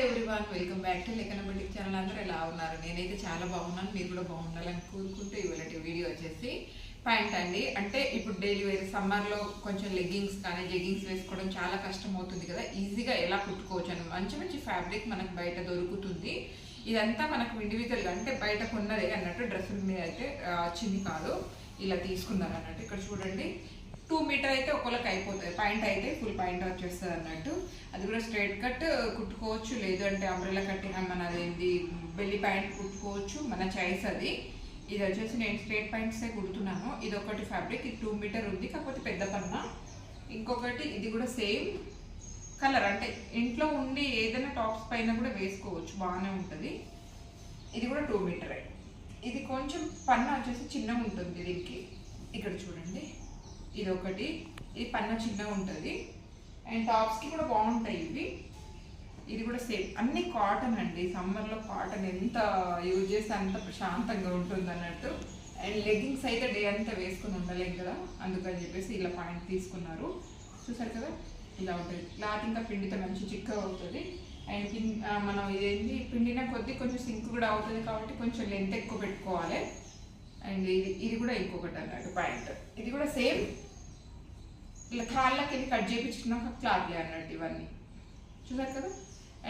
Everyone welcome back to లెక్కన channel అందరూ ఎలా ఉన్నారు? నేనైతే చాలా బాగున్నాను. మీరు కూడా బాగుండాలని కోరుకుంటూ ఇవాళ వీడియో వచ్చేసి ప్యాంట్ అండి. అంటే ఇప్పుడు డైలీ వేర్ సమ్మర్లో కొంచెం లెగ్గింగ్స్ కానీ జెగ్గింగ్స్ వేసుకోవడం చాలా కష్టం అవుతుంది కదా. ఈజీగా ఎలా కుట్టుకోవచ్చు అని మంచి మంచి ఫ్యాబ్రిక్ మనకు బయట దొరుకుతుంది. ఇదంతా మనకు ఇండివిజువల్గా అంటే బయట కొన్నదే అన్నట్టు డ్రెస్సుల మీద అయితే చిన్ని వచ్చింది కాదు ఇలా తీసుకున్నారు అన్నట్టు ఇక్కడ చూడండి. టూ మీటర్ అయితే ఒకళ్ళకి అయిపోతుంది పాయింట్ అయితే ఫుల్ పాయింట్ వచ్చేస్తుంది అన్నట్టు. అది కూడా స్ట్రైట్ కట్ కుట్టుకోవచ్చు. లేదు అంటే అంబ్రెలా కట్టింగ్ మన అదేంటి బెల్లి ప్యాంట్ కుట్టుకోవచ్చు. మన చాయిస్ అది. ఇది వచ్చేసి నేను స్ట్రైట్ ప్యాంట్సే కుడుతున్నాను. ఇది ఒకటి ఫ్యాబ్రిక్ ఇది టూ మీటర్ ఉంది. కాకపోతే పెద్ద పన్న. ఇంకొకటి ఇది కూడా సేమ్ కలర్ అంటే ఇంట్లో ఉండి ఏదైనా టాప్స్ పైన కూడా వేసుకోవచ్చు. బాగానే ఉంటుంది. ఇది కూడా టూ మీటరే ఇది కొంచెం పన్న వచ్చేసి చిన్నగా ఉంటుంది దీనికి. ఇక్కడ చూడండి. ఇది ఒకటి ఇది పన్న చిన్నగా ఉంటుంది. అండ్ టాప్స్కి కూడా బాగుంటాయి ఇవి. ఇది కూడా సేమ్. అన్ని కాటన్ అండి. సమ్మర్లో కాటన్ ఎంత యూజ్ చేస్తే అంత ప్రశాంతంగా ఉంటుంది అన్నట్టు. అండ్ లెగ్గింగ్స్ అయితే డే అంతా వేసుకుని ఉండలేం కదా. అందుకని చెప్పేసి ఇలా పాయింట్ తీసుకున్నారు. చూసారు కదా? ఇలా ఉంటుంది. క్లాత్ ఇంకా పిండితో మంచి చిక్కగా అవుతుంది. అండ్ కింద మనం ఇదేంటి పిండిన కొద్దీ కొంచెం సింక్ కూడా అవుతుంది కాబట్టి కొంచెం లెంత్ ఎక్కువ పెట్టుకోవాలి. అండ్ ఇది ఇది కూడా ఇంకొకటి అన్నట్టు ప్యాంట్. ఇది కూడా సేమ్. ఇలా కాళ్ళకి ఇది కట్ చేయించుకున్నాక క్లాత్లే అన్నట్టు ఇవన్నీ. చూసారు కదా?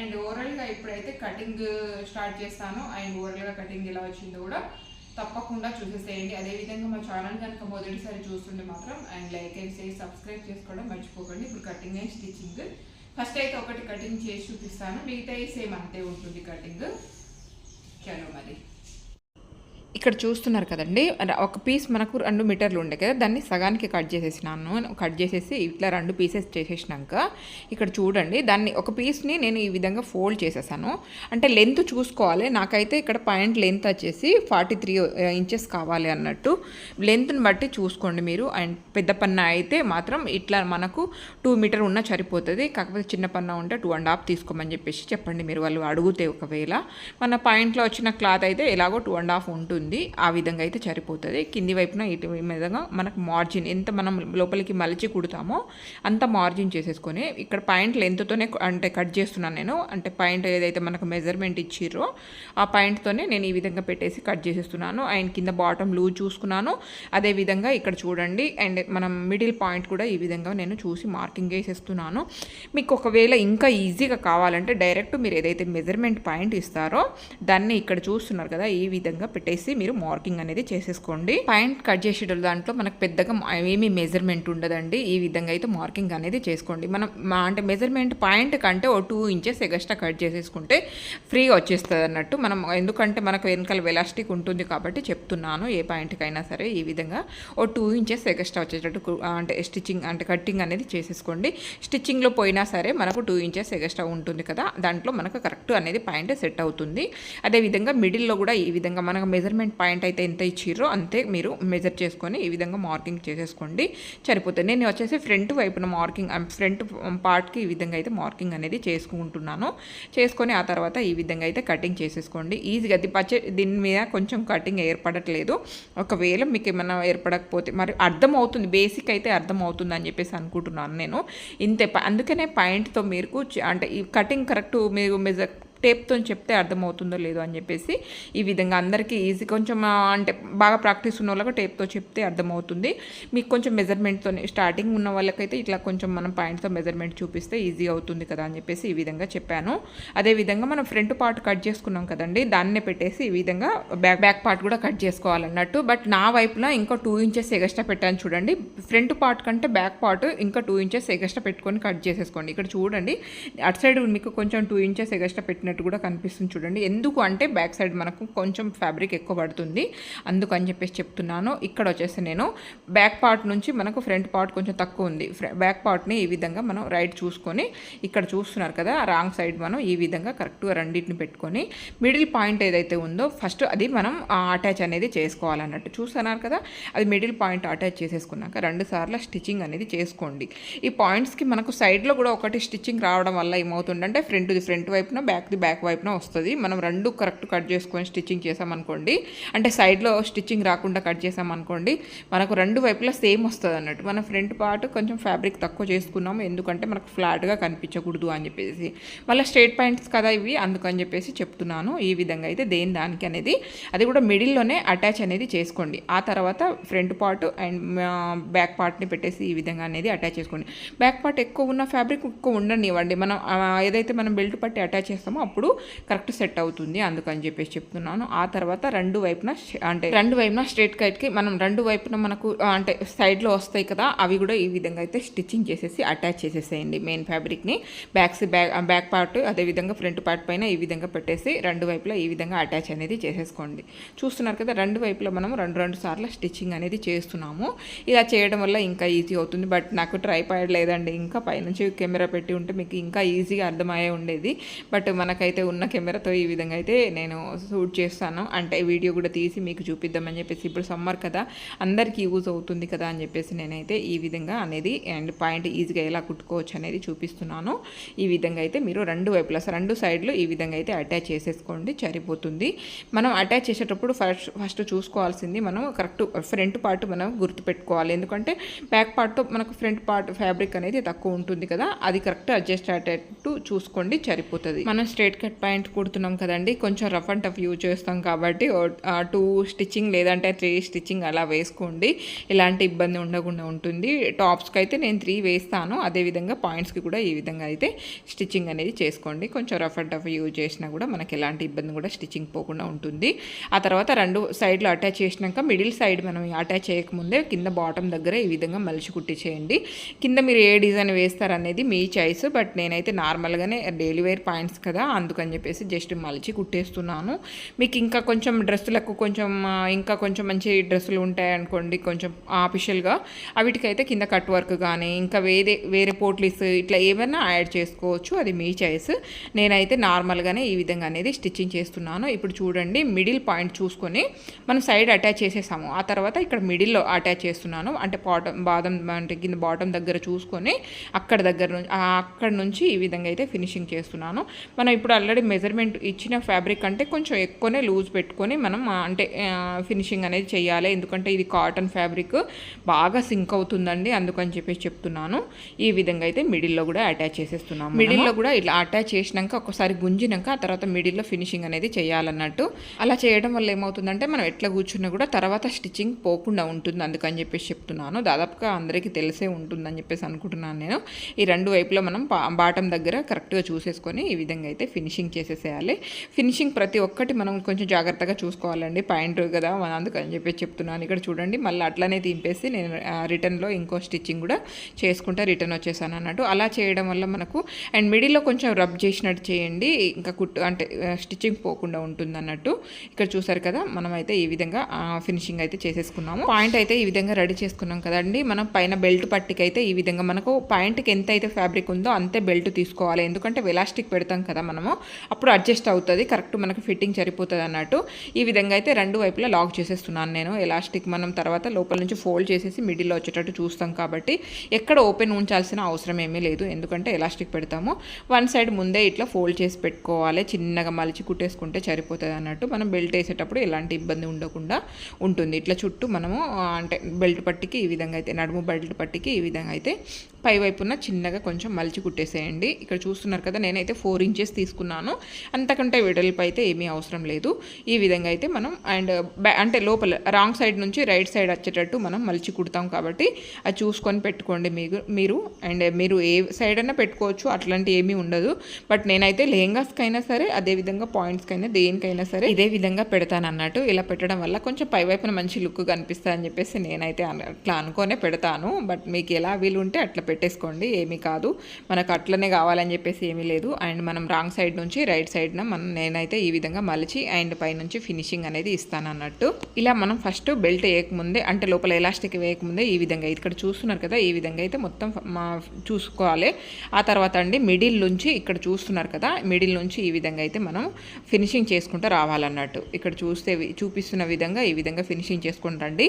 అండ్ ఓవరాల్గా ఇప్పుడైతే కటింగ్ స్టార్ట్ చేస్తాను. అండ్ ఓవరాల్గా కటింగ్ ఎలా వచ్చిందో కూడా తప్పకుండా చూసేసేయండి. అదేవిధంగా మా ఛానల్ కనుక మొదటిసారి చూస్తుంటే మాత్రం and like and share subscribe చేసుకోవడం మర్చిపోకండి. ఇప్పుడు కటింగ్ అండ్ స్టిచ్చింగ్. ఫస్ట్ అయితే ఒకటి కటింగ్ చేసి చూపిస్తాను. మిగతా సేమ్ అంతే ఉంటుంది కటింగ్. చలో మరి? ఇక్కడ చూస్తున్నారు కదండి. ఒక పీస్ మనకు రెండు మీటర్లు ఉండే కదా దాన్ని సగానికి కట్ చేసేసినాను. కట్ చేసేసి ఇట్లా రెండు పీసెస్ చేసేసినాక ఇక్కడ చూడండి దాన్ని ఒక పీస్ని నేను ఈ విధంగా ఫోల్డ్ చేసేసాను. అంటే లెంత్ చూసుకోవాలి. నాకైతే ఇక్కడ పాయింట్ లెంత్ వచ్చేసి ఫార్టీ త్రీ ఇంచెస్ కావాలి అన్నట్టు. లెంత్ని బట్టి చూసుకోండి మీరు. అండ్ పెద్ద పన్న అయితే మాత్రం ఇట్లా మనకు టూ మీటర్ ఉన్న సరిపోతుంది. కాకపోతే చిన్న పన్న ఉంటే టూ అండ్ హాఫ్ తీసుకోమని చెప్పేసి చెప్పండి మీరు వాళ్ళు అడుగుతే ఒకవేళ. మన పాయింట్లో వచ్చిన క్లాత్ అయితే ఎలాగో టూ అండ్ హాఫ్ ఉంటుంది. ఆ విధంగా అయితే సరిపోతుంది. కింది వైపున ఇటు విధంగా మనకు మార్జిన్ ఎంత మనం లోపలికి మలిచి కుడతామో అంత మార్జిన్ చేసేసుకొని ఇక్కడ పాయింట్ లెంత్తోనే అంటే కట్ చేస్తున్నాను నేను. అంటే పాయింట్ ఏదైతే మనకు మెజర్మెంట్ ఇచ్చిర్రో ఆ పాయింట్తోనే నేను ఈ విధంగా పెట్టేసి కట్ చేసేస్తున్నాను. అండ్ కింద బాటమ్ లూజ్ చూసుకున్నాను. అదే విధంగా ఇక్కడ చూడండి. అండ్ మనం మిడిల్ పాయింట్ కూడా ఈ విధంగా నేను చూసి మార్కింగ్ వేసేస్తున్నాను. మీకు ఒకవేళ ఇంకా ఈజీగా కావాలంటే డైరెక్ట్ మీరు ఏదైతే మెజర్మెంట్ పాయింట్ ఇస్తారో దాన్ని ఇక్కడ చూస్తున్నారు కదా ఈ విధంగా పెట్టేసి మీరు మార్కింగ్ అనేది చేసేసుకోండి. పాయింట్ కట్ చేసేట దాంట్లో మనకు పెద్దగా ఏమీ మెజర్మెంట్ ఉండదండి. ఈ విధంగా అయితే మార్కింగ్ అనేది చేసుకోండి. మనం అంటే మెజర్మెంట్ పాయింట్ కంటే ఓ టూ ఇంచెస్ ఎగస్ట్రా కట్ చేసేసుకుంటే ఫ్రీగా వచ్చేస్తుంది అన్నట్టు మనం ఎందుకంటే మనకు వెనకాల వెలాస్టిక్ ఉంటుంది కాబట్టి చెప్తున్నాను ఏ పాయింట్కి అయినా సరే ఈ విధంగా ఓ టూ ఇంచెస్ ఎగస్ట్రా వచ్చేటట్టు అంటే స్టిచ్చింగ్ అంటే కట్టింగ్ అనేది చేసేసుకోండి. స్టిచ్చింగ్లో పోయినా సరే మనకు టూ ఇంచెస్ ఎగస్ట్రా ఉంటుంది కదా దాంట్లో మనకు కరెక్ట్ అనేది పాయింట్ సెట్ అవుతుంది. అదేవిధంగా మిడిల్లో కూడా ఈ విధంగా మనకు మెజర్మెంట్ పాయింట్ అయితే ఎంత ఇచ్చిర్రో అంతే మీరు మెజర్ చేసుకొని ఈ విధంగా మార్కింగ్ చేసేసుకోండి. సరిపోతుంది. నేను వచ్చేసి ఫ్రంట్ వైపున మార్కింగ్ ఫ్రంట్ పార్ట్కి ఈ విధంగా అయితే మార్కింగ్ అనేది చేసుకుంటున్నాను. చేసుకొని ఆ తర్వాత ఈ విధంగా అయితే కటింగ్ చేసేసుకోండి. ఈజీగా అది పచ్చ దీని మీద కొంచెం కటింగ్ ఏర్పడట్లేదు. ఒకవేళ మీకు ఏమైనా ఏర్పడకపోతే మరి అర్థం అవుతుంది బేసిక్ అయితే అర్థం అవుతుంది అని చెప్పేసి అనుకుంటున్నాను నేను. ఇంతే అందుకనే పాయింట్తో మీరు అంటే ఈ కటింగ్ కరెక్ట్ మీరు మెజర్ టేప్తో చెప్తే అర్థమవుతుందో లేదో అని చెప్పేసి ఈ విధంగా అందరికీ ఈజీ కొంచెం అంటే బాగా ప్రాక్టీస్ ఉన్న వాళ్ళకి టేప్తో చెప్తే అర్థమవుతుంది. మీకు కొంచెం మెజర్మెంట్తో స్టార్టింగ్ ఉన్న వాళ్ళకైతే ఇట్లా కొంచెం మనం పాయింట్తో మెజర్మెంట్ చూపిస్తే ఈజీ అవుతుంది కదా అని చెప్పేసి ఈ విధంగా చెప్పాను. అదే విధంగా మనం ఫ్రంట్ పార్ట్ కట్ చేసుకున్నాం కదండి దాన్నే పెట్టేసి ఈ విధంగా బ్యాక్ బ్యాక్ పార్ట్ కూడా కట్ చేసుకోవాలన్నట్టు. బట్ నా వైపున ఇంకా టూ ఇంచెస్ ఎగస్ట్రా పెట్టాను చూడండి. ఫ్రంట్ పార్ట్ కంటే బ్యాక్ పార్ట్ ఇంకా టూ ఇంచెస్ ఎగస్ట్రా పెట్టుకొని కట్ చేసేసుకోండి. ఇక్కడ చూడండి అటు సైడ్ మీకు కొంచెం టూ ఇంచెస్ ఎగస్ట్రా పెట్టిన పెట్టినట్టు కూడా కనిపిస్తుంది చూడండి. ఎందుకు అంటే బ్యాక్ సైడ్ మనకు కొంచెం ఫ్యాబ్రిక్ ఎక్కువ పడుతుంది. అందుకని చెప్పేసి చెప్తున్నాను. ఇక్కడ వచ్చేసి నేను బ్యాక్ పార్ట్ నుంచి మనకు ఫ్రంట్ పార్ట్ కొంచెం తక్కువ ఉంది. బ్యాక్ పార్ట్ని ఈ విధంగా మనం రైట్ చూసుకొని ఇక్కడ చూస్తున్నారు కదా రాంగ్ సైడ్ మనం ఈ విధంగా కరెక్ట్గా రెండింటిని పెట్టుకొని మిడిల్ పాయింట్ ఏదైతే ఉందో ఫస్ట్ అది మనం అటాచ్ అనేది చేసుకోవాలన్నట్టు. చూస్తున్నారు కదా అది మిడిల్ పాయింట్ అటాచ్ చేసేసుకున్నాక రెండు సార్లు స్టిచ్చింగ్ అనేది చేసుకోండి. ఈ పాయింట్స్కి మనకు సైడ్లో కూడా ఒకటి స్టిచ్చింగ్ రావడం వల్ల ఏమవుతుందంటే ఫ్రంట్ది ఫ్రంట్ వైపున బ్యాక్ది బ్యాక్ వైపున వస్తుంది. మనం రెండు కరెక్ట్ కట్ చేసుకొని స్టిచ్చింగ్ చేసామనుకోండి అంటే సైడ్లో స్టిచ్చింగ్ రాకుండా కట్ చేసామనుకోండి మనకు రెండు వైపులా సేమ్ వస్తుంది అన్నట్టు. మన ఫ్రంట్ పార్ట్ కొంచెం ఫ్యాబ్రిక్ తక్కువ చేసుకున్నాము ఎందుకంటే మనకు ఫ్లాట్గా కనిపించకూడదు అని చెప్పేసి. మళ్ళీ స్ట్రేట్ పాయింట్స్ కదా ఇవి అందుకని చెప్పేసి చెప్తున్నాను. ఈ విధంగా అయితే దేని దానికి అనేది అది కూడా మిడిల్లోనే అటాచ్ అనేది చేసుకోండి. ఆ తర్వాత ఫ్రంట్ పార్ట్ అండ్ బ్యాక్ పార్ట్ని పెట్టేసి ఈ విధంగా అనేది అటాచ్ చేసుకోండి. బ్యాక్ పార్ట్ ఎక్కువ ఉన్న ఫ్యాబ్రిక్ ఎక్కువ ఉండనివ్వండి. మనం ఏదైతే మనం బెల్ట్ పట్టి అటాచ్ చేస్తామో అప్పుడు కరెక్ట్ సెట్ అవుతుంది అందుకని చెప్పేసి చెప్తున్నాను. ఆ తర్వాత రెండు వైపున అంటే రెండు వైపున స్ట్రేట్ కట్కి మనం రెండు వైపున మనకు అంటే సైడ్లో వస్తాయి కదా అవి కూడా ఈ విధంగా అయితే స్టిచ్చింగ్ చేసేసి అటాచ్ చేసేసేయండి మెయిన్ ఫ్యాబ్రిక్ని. బ్యాక్స్ బ్యాక్ బ్యాక్ పార్ట్ అదేవిధంగా ఫ్రంట్ పార్ట్ పైన ఈ విధంగా పెట్టేసి రెండు వైపులా ఈ విధంగా అటాచ్ అనేది చేసేసుకోండి. చూస్తున్నారు కదా రెండు వైపులా మనం రెండు రెండు సార్లు స్టిచ్చింగ్ అనేది చేస్తున్నాము. ఇలా చేయడం వల్ల ఇంకా ఈజీ అవుతుంది. బట్ నాకు ట్రైపాడ్ లేదండి. ఇంకా పైనుంచి కెమెరా పెట్టి ఉంటే మీకు ఇంకా ఈజీగా అర్థమయ్యే ఉండేది. బట్ మనకైతే ఉన్న కెమెరాతో ఈ విధంగా అయితే నేను షూట్ చేస్తాను. అంటే వీడియో కూడా తీసి మీకు చూపిద్దామని చెప్పేసి ఇప్పుడు సమ్మర్ కదా అందరికీ యూజ్ అవుతుంది కదా అని చెప్పేసి నేనైతే ఈ విధంగా అనేది అండ్ పాయింట్ ఈజీగా ఎలా కుట్టుకోవచ్చు అనేది చూపిస్తున్నాను. ఈ విధంగా అయితే మీరు రెండు వైపులా రెండు సైడ్లు ఈ విధంగా అయితే అటాచ్ చేసేసుకోండి సరిపోతుంది. మనం అటాచ్ చేసేటప్పుడు ఫస్ట్ ఫస్ట్ చూసుకోవాల్సింది మనం కరెక్ట్ ఫ్రంట్ పార్ట్ మనం గుర్తుపెట్టుకోవాలి. ఎందుకంటే బ్యాక్ పార్ట్తో మనకు ఫ్రంట్ పార్ట్ ఫ్యాబ్రిక్ అనేది తక్కువ ఉంటుంది కదా అది కరెక్ట్ అడ్జస్ట్ అయ్యేటట్టు చూసుకోండి సరిపోతుంది. మనం స్ట్రేట్ కట్ పాయింట్ కుడుతున్నాం కదండి. కొంచెం రఫ్ అండ్ టఫ్ యూజ్ చేస్తాం కాబట్టి టూ స్టిచ్చింగ్ లేదంటే త్రీ స్టిచ్చింగ్ అలా వేసుకోండి. ఎలాంటి ఇబ్బంది ఉండకుండా ఉంటుంది. టాప్స్కి అయితే నేను త్రీ వేస్తాను. అదేవిధంగా పాయింట్స్కి కూడా ఈ విధంగా అయితే స్టిచ్చింగ్ అనేది చేసుకోండి. కొంచెం రఫ్ అండ్ టఫ్ యూజ్ చేసినా కూడా మనకి ఎలాంటి ఇబ్బంది కూడా స్టిచ్చింగ్ పోకుండా ఉంటుంది. ఆ తర్వాత రెండు సైడ్లు అటాచ్ చేసినాక మిడిల్ సైడ్ మనం అటాచ్ చేయకముందే కింద బాటమ్ దగ్గర ఈ విధంగా మలిచి కుట్టి చేయండి. కింద మీరు ఏ డిజైన్ వేస్తారనేది మీ చాయిస్ బట్ నేనైతే నార్మల్గానే డైలీ వేర్ పాయింట్స్ కదా. అందుకని చెప్పేసి జస్ట్ మలిచి కుట్టేస్తున్నాను. మీకు ఇంకా కొంచెం డ్రెస్సులకు కొంచెం ఇంకా కొంచెం మంచి డ్రెస్సులు ఉంటాయనుకోండి కొంచెం ఆఫీషియల్గా. అవిటికైతే కింద కట్ వర్క్ కానీ ఇంకా వేరే వేరే పోట్లీస్ ఇట్లా ఏమైనా యాడ్ చేసుకోవచ్చు అది మీ చాయిస్. నేనైతే నార్మల్గానే ఈ విధంగా అనేది స్టిచ్చింగ్ చేస్తున్నాను. ఇప్పుడు చూడండి మిడిల్ పాయింట్ చూసుకొని మనం సైడ్ అటాచ్ చేసేసాము. ఆ తర్వాత ఇక్కడ మిడిల్లో అటాచ్ చేస్తున్నాను. అంటే బాటం బాదం అంటే కింద బాటం దగ్గర చూసుకొని అక్కడ దగ్గర నుంచి అక్కడ నుంచి ఈ విధంగా అయితే ఫినిషింగ్ చేస్తున్నాను. మనం ఇప్పుడు ఆల్రెడీ మెజర్మెంట్ ఇచ్చిన ఫ్యాబ్రిక్ అంటే కొంచెం ఎక్కువనే లూజ్ పెట్టుకొని మనం అంటే ఫినిషింగ్ అనేది చేయాలి. ఎందుకంటే ఇది కాటన్ ఫ్యాబ్రిక్ బాగా సింక్ అవుతుందండి. అందుకని చెప్పేసి చెప్తున్నాను. ఈ విధంగా అయితే మిడిల్లో కూడా అటాచ్ చేసేస్తున్నాము మిడిల్లో కూడా ఇట్లా అటాచ్ చేసినాక ఒకసారి గుంజినాక ఆ తర్వాత మిడిల్లో ఫినిషింగ్ అనేది చేయాలన్నట్టు. అలా చేయడం వల్ల ఏమవుతుందంటే మనం ఎట్లా కూర్చున్నా కూడా తర్వాత స్టిచ్చింగ్ పోకుండా ఉంటుంది. అందుకని చెప్పేసి చెప్తున్నాను. దాదాపుగా అందరికీ తెలిసే ఉంటుందని చెప్పేసి అనుకుంటున్నాను నేను. ఈ రెండు వైపులో మనం బాటం దగ్గర కరెక్ట్గా చూసేసుకొని ఈ విధంగా అయితే ఫినిషింగ్ చేసేసేయాలి. ఫినిషింగ్ ప్రతి ఒక్కటి మనం కొంచెం జాగ్రత్తగా చూసుకోవాలండి. పాయింట్ కదా మన అందుకని చెప్పేసి చెప్తున్నాను. ఇక్కడ చూడండి మళ్ళీ అట్లనే దింపేసి నేను రిటర్న్లో ఇంకో స్టిచ్చింగ్ కూడా చేసుకుంటా రిటర్న్ వచ్చేసాను అన్నట్టు. అలా చేయడం వల్ల మనకు అండ్ మిడిల్లో కొంచెం రబ్ చేసినట్టు చేయండి. ఇంకా కుట్టు అంటే స్టిచ్చింగ్ పోకుండా ఉంటుంది అన్నట్టు. ఇక్కడ చూసారు కదా మనం అయితే ఈ విధంగా ఫినిషింగ్ అయితే చేసేసుకున్నాము. పాయింట్ అయితే ఈ విధంగా రెడీ చేసుకున్నాం కదండి. మనం పైన బెల్ట్ పట్టికి అయితే ఈ విధంగా మనకు పాయింట్కి ఎంత అయితే ఫ్యాబ్రిక్ ఉందో అంతే బెల్ట్ తీసుకోవాలి. ఎందుకంటే వెలాస్టిక్ పెడతాం కదా మనం. మనము అప్పుడు అడ్జస్ట్ అవుతుంది కరెక్ట్ మనకు ఫిట్టింగ్ సరిపోతుంది అన్నట్టు. ఈ విధంగా అయితే రెండు వైపులా లాక్ చేసేస్తున్నాను నేను. ఎలాస్టిక్ మనం తర్వాత లోపల నుంచి ఫోల్డ్ చేసేసి మిడిల్లో వచ్చేటట్టు చూస్తాం కాబట్టి ఎక్కడ ఓపెన్ ఉంచాల్సిన అవసరం ఏమీ లేదు. ఎందుకంటే ఎలాస్టిక్ పెడతాము. వన్ సైడ్ ముందే ఇట్లా ఫోల్డ్ చేసి పెట్టుకోవాలి. చిన్నగా మలిచి కుట్టేసుకుంటే సరిపోతుంది అన్నట్టు. మనం బెల్ట్ వేసేటప్పుడు ఎలాంటి ఇబ్బంది ఉండకుండా ఉంటుంది. ఇట్లా చుట్టూ మనము అంటే బెల్ట్ పట్టికి ఈ విధంగా అయితే నడుము బెల్ట్ పట్టికి ఈ విధంగా అయితే పై వైపున చిన్నగా కొంచెం మలిచి కుట్టేసేయండి. ఇక్కడ చూస్తున్నారు కదా నేనైతే ఫోర్ ఇంచెస్ తీసుకున్నాను. అంతకంటే వెడల్పు అయితే ఏమీ అవసరం లేదు. ఈ విధంగా అయితే మనం అండ్ అంటే లోపల రాంగ్ సైడ్ నుంచి రైట్ సైడ్ వచ్చేటట్టు మనం మలిచి కుడతాం కాబట్టి అది చూసుకొని పెట్టుకోండి మీరు మీరు. అండ్ మీరు ఏ సైడ్ అయినా పెట్టుకోవచ్చు అట్లాంటి ఏమీ ఉండదు. బట్ నేనైతే లెహంగాస్కైనా సరే అదే విధంగా పాయింట్స్కైనా దేనికైనా సరే ఇదే విధంగా పెడతాను అన్నట్టు. ఇలా పెట్టడం వల్ల కొంచెం పై వైపున మంచి లుక్ కనిపిస్తుంది అని చెప్పేసి నేనైతే అట్లా అనుకోనే పెడతాను. బట్ మీకు ఎలా వీలు ఉంటే అట్లా పెట్టేసుకోండి ఏమీ కాదు. మనకు అట్లనే కావాలని చెప్పేసి ఏమీ లేదు. అండ్ మనం రాంగ్ సైడ్ నుంచి రైట్ సైడ్న మనం నేనైతే ఈ విధంగా మలిచి అండ్ పైనుంచి ఫినిషింగ్ అనేది ఇస్తాను అన్నట్టు. ఇలా మనం ఫస్ట్ బెల్ట్ వేయకముందే అంటే లోపల ఎలాస్టిక్ వేయకముందే ఈ విధంగా ఇక్కడ చూస్తున్నారు కదా ఈ విధంగా అయితే మొత్తం చూసుకోవాలి. ఆ తర్వాత అండి మిడిల్ నుంచి ఇక్కడ చూస్తున్నారు కదా మిడిల్ నుంచి ఈ విధంగా అయితే మనం ఫినిషింగ్ చేసుకుంటూ రావాలన్నట్టు. ఇక్కడ చూస్తే చూపిస్తున్న విధంగా ఈ విధంగా ఫినిషింగ్ చేసుకుంటండి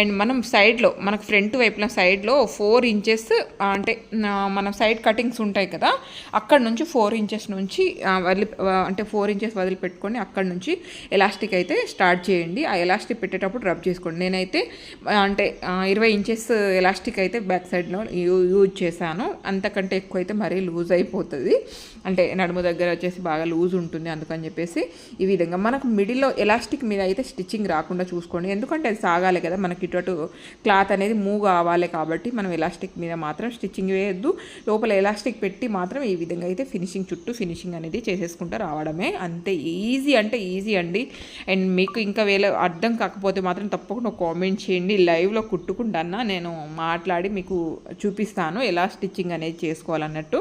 అండ్ మనం సైడ్లో మనకు ఫ్రంట్ వైపున సైడ్లో ఫోర్ ఇంచెస్ అంటే మన సైడ్ కటింగ్స్ ఉంటాయి కదా అక్కడ నుంచి ఫోర్ ఇంచెస్ నుంచి నుంచి వదిలి అంటే ఫోర్ ఇంచెస్ వదిలిపెట్టుకొని అక్కడ నుంచి ఎలాస్టిక్ అయితే స్టార్ట్ చేయండి. ఆ ఎలాస్టిక్ పెట్టేటప్పుడు రబ్ చేసుకోండి. నేనైతే అంటే ఇరవై ఇంచెస్ ఎలాస్టిక్ అయితే బ్యాక్ సైడ్లో యూ- యూజ్ చేశాను. అంతకంటే ఎక్కువ అయితే మరీ లూజ్ అయిపోతుంది. అంటే నడుము దగ్గర వచ్చేసి బాగా లూజ్ ఉంటుంది అందుకని చెప్పేసి ఈ విధంగా. మనకు మిడిల్లో ఎలాస్టిక్ మీద అయితే స్టిచ్చింగ్ రాకుండా చూసుకోండి. ఎందుకంటే అది సాగాలి కదా మనకి ఇటు అటు క్లాత్ అనేది మూవ్ కావాలి కాబట్టి మనం ఎలాస్టిక్ మీద మాత్రం స్టిచ్చింగ్ వేయద్దు. లోపల ఎలాస్టిక్ పెట్టి మాత్రం ఈ విధంగా అయితే ఫినిషింగ్ చుట్టూ ఫినిషింగ్ అనేది చేసేసుకుంటూ రావడమే అంతే. ఈజీ అంటే ఈజీ అండి. అండ్ మీకు ఇంకా వేరే అర్థం కాకపోతే మాత్రం తప్పకుండా కామెంట్ చేయండి. లైవ్లో కుట్టుకుంటానా? నేను మాట్లాడి మీకు చూపిస్తాను ఎలా స్టిచ్చింగ్ అనేది చేసుకోవాలన్నట్టు.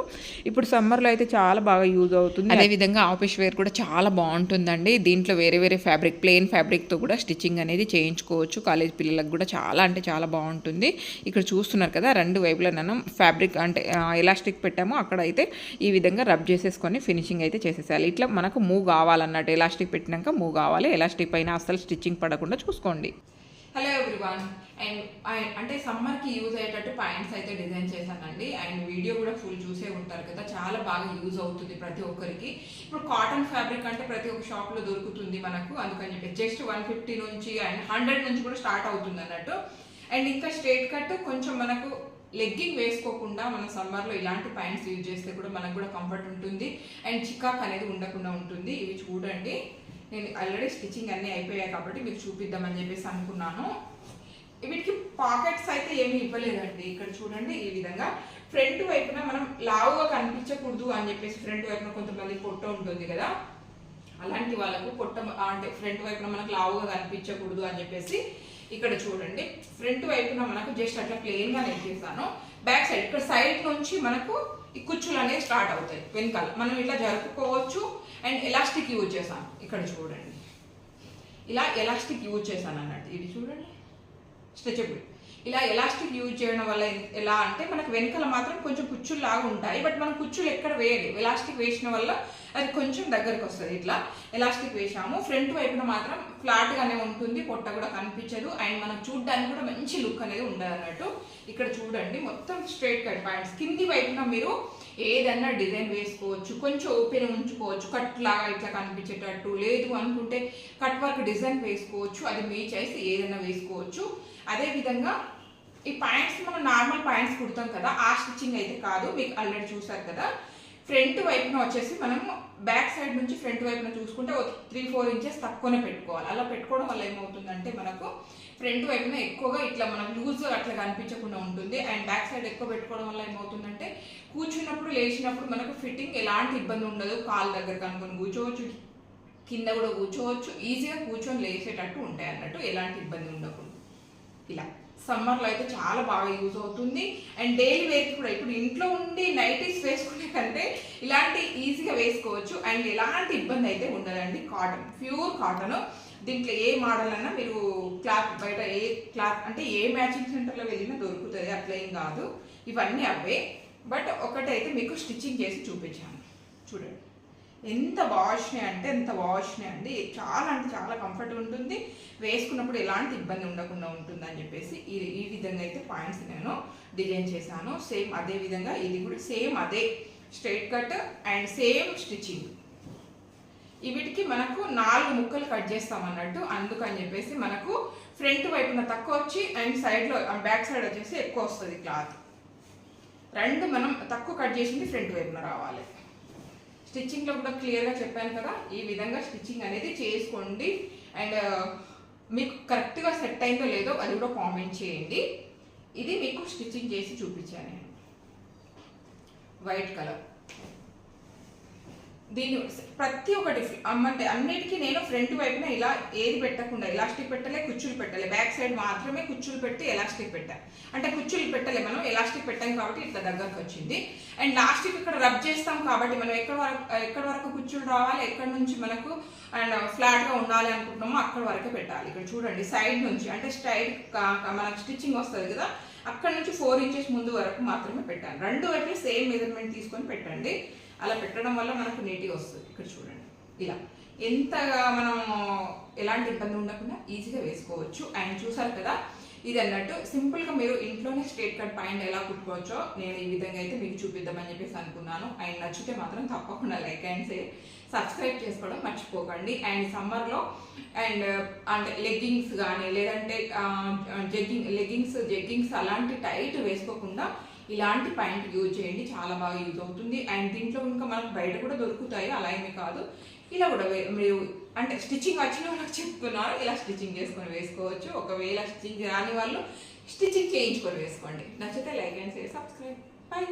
ఇప్పుడు సమ్మర్లో అయితే చాలా బాగా యూజ్ అవుతుంది. అదేవిధంగా ఆఫీస్ వేర్ కూడా చాలా బాగుంటుందండి. దీంట్లో వేరే వేరే ఫ్యాబ్రిక్ ప్లెయిన్ ఫ్యాబ్రిక్తో కూడా స్టిచ్చింగ్ అనేది చేయించుకోవచ్చు. కాలేజ్ పిల్లలకు కూడా చాలా అంటే చాలా బాగుంటుంది. ఇక్కడ చూస్తున్నారు కదా రెండు వైపులా మనం ఫ్యాబ్రిక్ అంటే ఎలాస్టిక్ పెట్టాము అక్కడ అయితే ఈ విధంగా రబ్ చేసేసుకొని ఫినిషింగ్ అయితే చేసేసేయాలి. ఇట్లా మనకు మూవ్ కావాలన్నట్టు ఎలాస్టిక్ పెట్టినాక మూవ్ కావాలి. ఎలాస్టిక్ పైన అస్సలు స్టిచ్చింగ్ పడకుండా చూసుకోండి. హలో ఎవ్రీవన్ అండ్ అంటే సమ్మర్కి యూజ్ అయ్యేటట్టు ప్యాంట్స్ అయితే డిజైన్ చేశానండి. అండ్ వీడియో కూడా ఫుల్ చూసే ఉంటారు కదా. చాలా బాగా యూజ్ అవుతుంది ప్రతి ఒక్కరికి. ఇప్పుడు కాటన్ ఫ్యాబ్రిక్ అంటే ప్రతి ఒక్క షాప్లో దొరుకుతుంది మనకు. అందుకని చెప్పి జస్ట్ వన్ ఫిఫ్టీ నుంచి అండ్ హండ్రెడ్ నుంచి కూడా స్టార్ట్ అవుతుంది అన్నట్టు. అండ్ ఇంకా స్ట్రేట్ కట్ కొంచెం మనకు లెగ్గింగ్ వేసుకోకుండా మన సమ్మర్లో ఇలాంటి ప్యాంట్స్ యూజ్ చేస్తే కూడా మనకు కూడా కంఫర్ట్ ఉంటుంది. అండ్ చికాక్ అనేది ఉండకుండా ఉంటుంది. ఇవి చూడండి. నేను ఆల్రెడీ స్టిచ్చింగ్ అన్నీ అయిపోయాయి కాబట్టి మీకు చూపిద్దామని చెప్పేసి అనుకున్నాను. వీటికి పాకెట్స్ అయితే ఏమి ఇవ్వలేదండి. ఇక్కడ చూడండి ఈ విధంగా. ఫ్రంట్ వైపున మనం లావుగా కనిపించకూడదు అని చెప్పేసి ఫ్రంట్ వైపున కొంతమంది పొట్ట ఉంటుంది కదా. అలాంటి వాళ్ళకు పొట్ట అంటే ఫ్రంట్ వైపున మనకు లావుగా కనిపించకూడదు అని చెప్పేసి ఇక్కడ చూడండి. ఫ్రంట్ వైపున మనకు జస్ట్ అట్లా ప్లెయిన్గా నేను చేశాను బ్యాక్ సైడ్ ఇక్కడ సైడ్ నుంచి మనకు ఈ కుచ్చులు అనేవి స్టార్ట్ అవుతాయి వెనకాల. మనం ఇట్లా జరుపుకోవచ్చు అండ్ ఎలాస్టిక్ యూజ్ చేశాను. ఇక్కడ చూడండి. ఇలా ఎలాస్టిక్ యూజ్ చేశాను అన్నట్టు. ఇది చూడండి. స్ట్రెచబుల్. ఇలా ఎలాస్టిక్ యూజ్ చేయడం వల్ల ఎలా అంటే మనకు వెనకాల మాత్రం కొంచెం కుచ్చులు లాగా ఉంటాయి. బట్ మనం కుచ్చులు ఎక్కడ వేయలేదు ఎలాస్టిక్ వేసిన వల్ల అది కొంచెం దగ్గరికి వస్తుంది. ఇట్లా ఎలాస్టిక్ వేసాము ఫ్రంట్ వైపున మాత్రం ఫ్లాట్గానే ఉంటుంది. పొట్ట కూడా కనిపించదు. అండ్ మనం చూడడానికి కూడా మంచి లుక్ అనేది ఉండదు అన్నట్టు ఇక్కడ చూడండి. మొత్తం స్ట్రైట్ కట్ పాయింట్స్. కింది వైపున మీరు ఏదన్నా డిజైన్ వేసుకోవచ్చు. కొంచెం ఓపెన్ ఉంచుకోవచ్చు. కట్ లాగా ఇట్లా కనిపించేటట్టు లేదు అనుకుంటే కట్ వర్క్ డిజైన్ వేసుకోవచ్చు. అది మీ చేసి ఏదైనా వేసుకోవచ్చు. అదేవిధంగా ఈ ప్యాంట్స్ మనం నార్మల్ ప్యాంట్స్ కుడతాం కదా. ఆ స్టిచ్చింగ్ అయితే కాదు. మీకు ఆల్రెడీ చూసారు కదా. ఫ్రంట్ వైపున వచ్చేసి మనం బ్యాక్ సైడ్ నుంచి ఫ్రంట్ వైపున చూసుకుంటే త్రీ ఫోర్ ఇంచెస్ తక్కువనే పెట్టుకోవాలి. అలా పెట్టుకోవడం వల్ల ఏమవుతుందంటే మనకు ఫ్రంట్ వైపున ఎక్కువగా ఇట్లా మనం లూజ్ అట్లా కనిపించకుండా ఉంటుంది. అండ్ బ్యాక్ సైడ్ ఎక్కువ పెట్టుకోవడం వల్ల ఏమవుతుందంటే కూర్చున్నప్పుడు లేచినప్పుడు మనకు ఫిట్టింగ్ ఎలాంటి ఇబ్బంది ఉండదు. కాళ్ళ దగ్గర కనుక్కొని కూర్చోవచ్చు కింద కూడా కూర్చోవచ్చు. ఈజీగా కూర్చొని లేచేటట్టు ఉంటాయి అన్నట్టు ఎలాంటి ఇబ్బంది ఉండకుండా. ఇలా. సమ్మర్లో అయితే చాలా బాగా యూజ్ అవుతుంది. అండ్ డైలీ వేర్కి కూడా ఇప్పుడు ఇంట్లో ఉండి నైటీస్ వేసుకునే కంటే ఇలాంటి ఈజీగా వేసుకోవచ్చు. అండ్ ఎలాంటి ఇబ్బంది అయితే ఉండదండి. కాటన్ ప్యూర్ కాటన్ దీంట్లో ఏ మోడల్ అన్నా మీరు క్లాత్ బయట ఏ క్లాత్ అంటే ఏ మ్యాచింగ్ సెంటర్లో వెళ్ళినా దొరుకుతుంది. అట్లా ఏం కాదు. ఇవన్నీ అవే. బట్ ఒకటైతే మీకు స్టిచ్చింగ్ చేసి చూపించాను. చూడండి. ఎంత వాష్నే అంటే ఎంత వాష్నే అండి. చాలా అంటే చాలా కంఫర్ట్ ఉంటుంది. వేసుకున్నప్పుడు ఎలాంటి ఇబ్బంది ఉండకుండా ఉంటుంది అని చెప్పేసి ఈ ఈ విధంగా అయితే పాయింట్స్ నేను డిజైన్ చేశాను. సేమ్ అదే విధంగా ఇది కూడా సేమ్ అదే. Straight cut and same stitching వీటికి మనకు నాలుగు ముక్కలు కట్ చేస్తాం అన్నట్టు. అందుకని చెప్పేసి మనకు ఫ్రంట్ వైపున తక్కువ వచ్చి అండ్ సైడ్లో బ్యాక్ సైడ్ వచ్చేసి ఎక్కువ వస్తుంది క్లాత్ రెండు మనం తక్కువ కట్ చేసింది ఫ్రంట్ వైపున రావాలి. స్టిచ్చింగ్లో కూడా క్లియర్గా చెప్పాను కదా ఈ విధంగా స్టిచ్చింగ్ అనేది చేసుకోండి. అండ్ మీకు కరెక్ట్గా సెట్ అయిందో లేదో అది కూడా కామెంట్ చేయండి. ఇది మీకు స్టిచ్చింగ్ చేసి చూపించాను నేను. White colour. దీన్ని ప్రతి ఒక్కటి అంటే అన్నిటికీ నేను ఫ్రంట్ వైపున ఇలా ఏది పెట్టకుండా ఎలాస్టిక్ పెట్టలే కుచ్చులు పెట్టలే. బ్యాక్ సైడ్ మాత్రమే కుచ్చులు పెట్టి ఎలాస్టిక్ పెట్టాను అంటే కుచ్చులు పెట్టలే మనం ఎలాస్టిక్ పెట్టాం కాబట్టి ఇట్లా దగ్గరకు వచ్చింది. అండ్ లాస్టిక్ ఇక్కడ రబ్ చేస్తాం కాబట్టి మనం ఎక్కడ వరకు ఎక్కడ వరకు కుచ్చులు రావాలి ఎక్కడ నుంచి మనకు అండ్ ఫ్లాట్గా ఉండాలి అనుకుంటున్నామో అక్కడ వరకే పెట్టాలి. ఇక్కడ చూడండి సైడ్ నుంచి అంటే స్ట్రైట్ మనకు స్టిచ్చింగ్ వస్తుంది కదా అక్కడ నుంచి ఫోర్ ఇంచెస్ ముందు వరకు మాత్రమే పెట్టాను రెండు వైపు సేమ్ మెజర్మెంట్ తీసుకొని పెట్టండి. అలా పెట్టడం వల్ల మనకు నీట్గా వస్తుంది. ఇక్కడ చూడండి. ఇలా. ఎంతగా మనం ఎలాంటి ఇబ్బంది ఉండకుండా ఈజీగా వేసుకోవచ్చు. అండ్ చూసారు కదా ఇది అన్నట్టు సింపుల్గా మీరు ఇంట్లోనే స్ట్రేట్ కట్ పాయింట్ ఎలా కుట్టుకోవచ్చో నేను ఈ విధంగా అయితే మీకు చూపిద్దామని చెప్పేసి అనుకున్నాను. అండ్ నచ్చితే మాత్రం తప్పకుండా లైక్ అండ్ షేర్ సబ్స్క్రైబ్ చేసుకోవడం మర్చిపోకండి. అండ్ సమ్మర్లో అండ్ అంటే లెగ్గింగ్స్ కానీ లేదంటే జగ్గింగ్ లెగ్గింగ్స్ జగ్గింగ్స్ అలాంటి టైట్ వేసుకోకుండా ఇలాంటి ప్యాంట్ యూజ్ చేయండి చాలా బాగా యూజ్ అవుతుంది. అండ్ దీంట్లో ఇంకా మనకు బయట కూడా దొరుకుతాయి అలా ఏమీ కాదు. ఇలా కూడా మీరు అంటే స్టిచ్చింగ్ వచ్చిన వాళ్ళకి చెప్తున్నారు ఇలా స్టిచ్చింగ్ చేసుకొని వేసుకోవచ్చు. ఒకవేళ స్టిచ్చింగ్ రాని వాళ్ళు స్టిచ్చింగ్ చేయించుకొని వేసుకోండి. నచ్చితే like and share subscribe. Bye